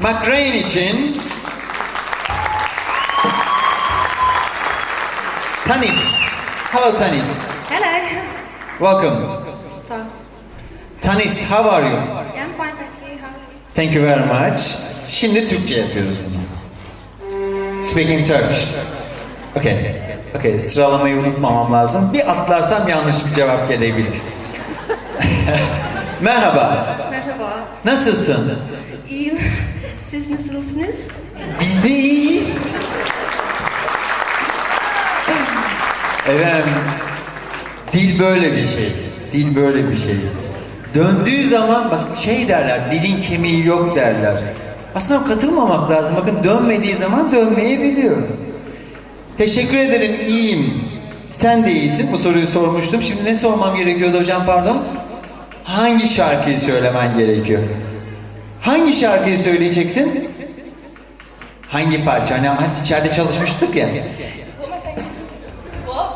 McRae için Tanis. Hello Tanis. Hello. Welcome. So, Tanis, how are you? yeah, I'm fine, thank you. How are you? Thank you very much. Şimdi Türkçe yapıyoruz bunu. Speaking Turkish. Okay. Okay, sıralamayı unutmamam lazım. Bir atlarsam yanlış bir cevap gelebilir. Merhaba. Merhaba. Nasılsın? Biz de iyiyiz. Efendim, dil böyle bir şey. Dil böyle bir şey. Döndüğü zaman bak şey derler, dilin kemiği yok derler. Aslında katılmamak lazım. Bakın dönmediği zaman dönmeyebiliyor. Teşekkür ederim, iyiyim. Sen de iyisin. Bu soruyu sormuştum. Şimdi ne sormam gerekiyordu hocam pardon? Hangi şarkıyı söylemen gerekiyor? Hangi şarkıyı söyleyeceksin? Hangi parça? Hani, hani içeride çalışmıştık ya.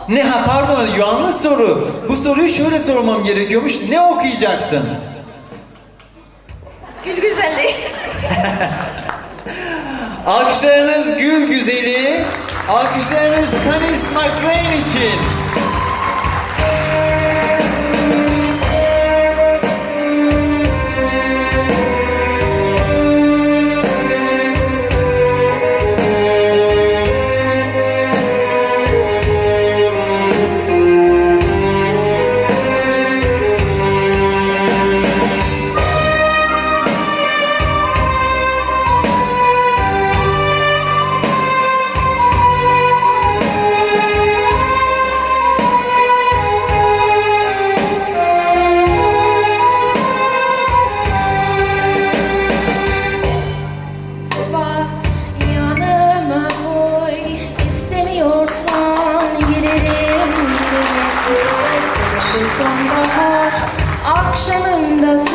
Ne ha pardon yanlış soru. Bu soruyu şöyle sormam gerekiyormuş. Ne okuyacaksın? Gül güzelliği. Alkışlarınız Gül Güzeli, alkışlarınız Tanis McRae için. Action in the